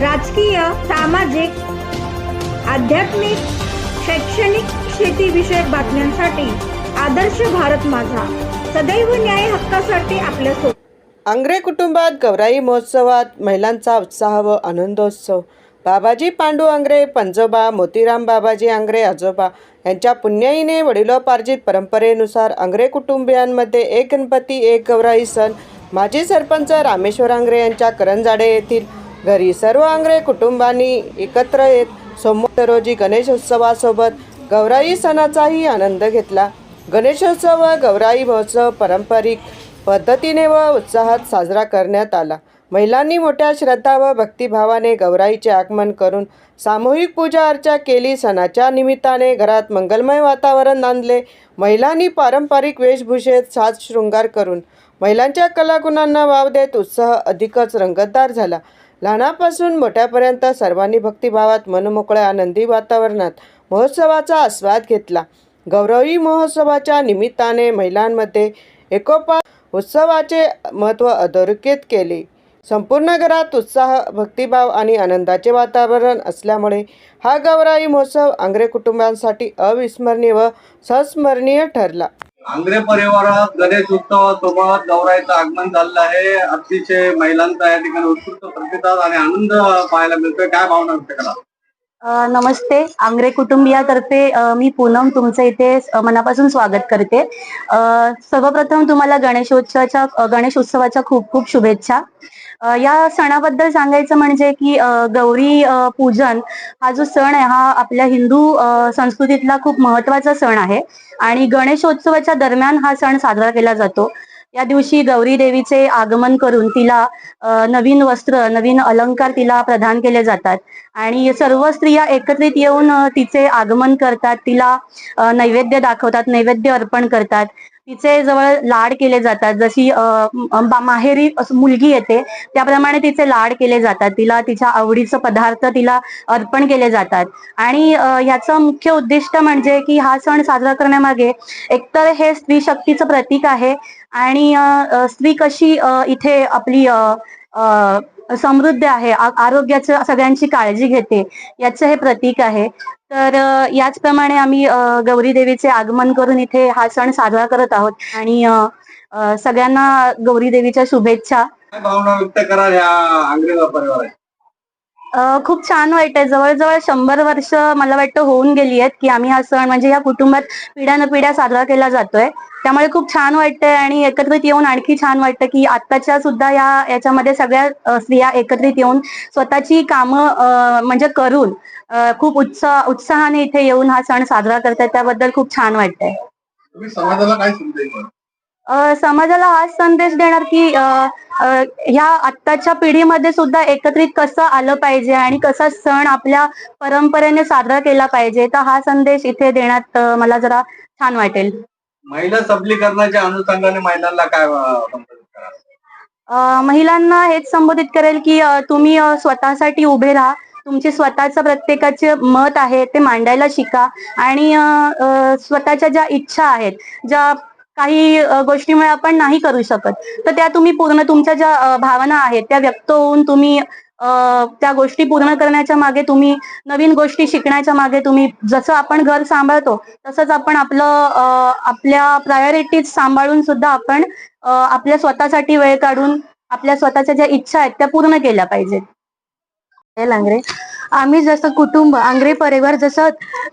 राजकीय सामाजिक आध्यात्मिक शैक्षणिक शेतीविषयक बातम्यांसाठी आदर्श भारत माझा. सदैव न्याय हक्कासाठी आपल्यासोबत आंग्रे कुटुंबात गौराई महोत्सवात महिलांचा उत्साह व आनंदोत्सव. बाबाजी पांडू आंग्रे पंजोबा मोतीराम बाबाजी आंग्रे आजोबा यांच्या पुण्याईने वडिलोपार्जित परंपरेनुसार आंग्रे कुटुंबियांमध्ये एक गणपती एक गौराई सण. माजी सरपंच रामेश्वर आंग्रे यांच्या करंजाडे येथील घरी सर्व आंग्रे कुटुंबांनी एकत्र येत सोमवार रोजी गणेशोत्सवासोबत गौराई सणाचाही आनंद घेतला. गणेशोत्सव व गौराई महोत्सव पारंपरिक पद्धतीने व उत्साहात साजरा करण्यात आला. महिलांनी मोठ्या श्रद्धा व भक्तिभावाने गौराईचे आगमन करून सामूहिक पूजा अर्चा केली. सणाच्या निमित्ताने घरात मंगलमय वातावरण नांदले महिलांनी पारंपरिक वेशभूषेत साज शृंगार करून महिलांच्या कलागुणांना वाव देत उत्साह अधिकच रंगतदार झाला. लहानापासून मोठ्यापर्यंत सर्वांनी भक्तिभावात मनमोकळ्या आनंदी वातावरणात महोत्सवाचा आस्वाद घेतला. गौरवी महोत्सवाच्या निमित्ताने महिलांमध्ये एकोपा उत्सवाचे महत्त्व अधोरेखित केले. संपूर्ण घरात उत्साह भक्तिभाव आणि आनंदाचे वातावरण असल्यामुळे हा गौराई महोत्सव आंग्रे कुटुंबांसाठी अविस्मरणीय व संस्मरणीय ठरला. आंग्रे परिवारात गणेश उत्सवासोबत गौरायचं आगमन झालेलं आहे. अतिशय महिलांचा या ठिकाणी उत्कृष्ट प्रतिसाद आणि आनंद पाहायला मिळतोय. काय भावना व्यक्त करा नमस्ते. आंग्रे कुटुंबियातर्फे मी पूनम तुमचं इथे मनापासून स्वागत करते. सर्वप्रथम तुम्हाला गणेशोत्सवाच्या गणेशोत्सवाच्या खूप खूप शुभेच्छा. या सणाबद्दल सांगायचं म्हणजे की गौरी पूजन हा जो सण आहे हा आपल्या हिंदू संस्कृतीतला खूप महत्त्वाचा सण आहे. आणि गणेशोत्सवाच्या दरम्यान हा सण साजरा केला जातो. या दिवशी गौरी देवीचे आगमन करून तिला नवीन वस्त्र नवीन अलंकार तिला प्रदान केले जातात. आणि सर्व स्त्रिया एकत्रित येऊन तिचे आगमन करतात. तिला नैवेद्य दाखवतात नैवेद्य अर्पण करतात. तिचे जवळ लाड केले जातात. जशी अ, माहेरी मुलगी येते त्याप्रमाणे तिचे लाड केले जातात. तिला तिच्या आवडीचं पदार्थ तिला अर्पण केले जातात. आणि अ, याचं मुख्य उद्दिष्ट म्हणजे की हा सण साजरा करण्यामागे एकतर हे स्त्री शक्तीचं प्रतीक आहे आणि स्त्री कशी इथे आपली समृद्ध आहे आरोग्याचं सगळ्यांची काळजी घेते याचं हे प्रतीक आहे. तर याचप्रमाणे आम्ही गौरी देवीचे आगमन करून इथे हा सण साजरा करत आहोत. आणि सगळ्यांना गौरी देवीच्या शुभेच्छा. भावना व्यक्त करा या परिवारात? खूप छान वाटतंय. जवळजवळ शंभर वर्ष मला वाटतं होऊन गेली आहेत की आम्ही हा सण म्हणजे या कुटुंबात पिढ्यानपिढ्या साजरा केला जातोय. त्यामुळे खूप छान वाटतंय आणि एकत्रित येऊन आणखी छान वाटतं की आत्ताच्या सुद्धा या याच्यामध्ये सगळ्या स्त्रिया एकत्रित येऊन स्वतःची कामं म्हणजे करून खूप उत्साह उत्साहाने इथे येऊन हा सण साजरा करतात त्याबद्दल खूप छान वाटतंय. समाजाला हाच संदेश देणार की ह्या आत्ताच्या पिढीमध्ये सुद्धा एकत्रित कसं आलं पाहिजे आणि कसा सण आपल्या परंपरेने साजरा केला पाहिजे तर हा संदेश इथे देण्यात मला जरा छान वाटेल. महिला सबलीकरणाच्या अनुषंगाने महिलांना काय महिलांना हेच संबोधित करेल की तुम्ही स्वतःसाठी उभे राहा. तुमचे स्वतःचं प्रत्येकाचे मत आहे ते मांडायला शिका. आणि स्वतःच्या ज्या इच्छा आहेत ज्या काही गोष्टीमुळे आपण नाही करू शकत. तर त्या तुम्ही पूर्ण तुमच्या ज्या भावना आहेत त्या व्यक्त होऊन तुम्ही त्या गोष्टी पूर्ण करण्याच्या मागे तुम्ही नवीन गोष्टी शिकण्याच्या मागे तुम्ही जसं आपण घर सांभाळतो तसंच आपण आपलं आपल्या प्रायोरिटीज सांभाळून सुद्धा आपण आपल्या स्वतःसाठी वेळ काढून आपल्या स्वतःच्या ज्या इच्छा आहेत त्या पूर्ण केल्या पाहिजेत. लांगरे. आम्ही जसं कुटुंब आंग्रे परिवार जसं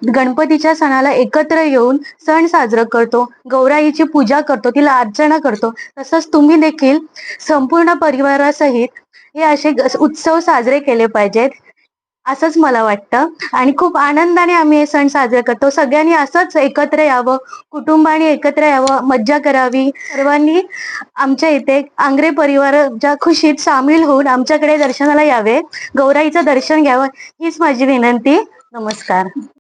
गणपतीच्या सणाला एकत्र येऊन सण साजरा करतो गौराईची पूजा करतो तिला अर्चना करतो तसंच तुम्ही देखील संपूर्ण परिवारासहित हे असे उत्सव साजरे केले पाहिजेत. असंच मला वाटतं. आणि खूप आनंदाने आम्ही हे सण साजरे करतो. सगळ्यांनी असंच एकत्र यावं. कुटुंबाने एकत्र यावं. मज्जा करावी. सर्वांनी आमच्या इथे आंग्रे परिवाराच्या खुशीत सामील होऊन आमच्याकडे दर्शनाला यावे. गौराईचं दर्शन घ्यावं. हीच माझी विनंती. नमस्कार.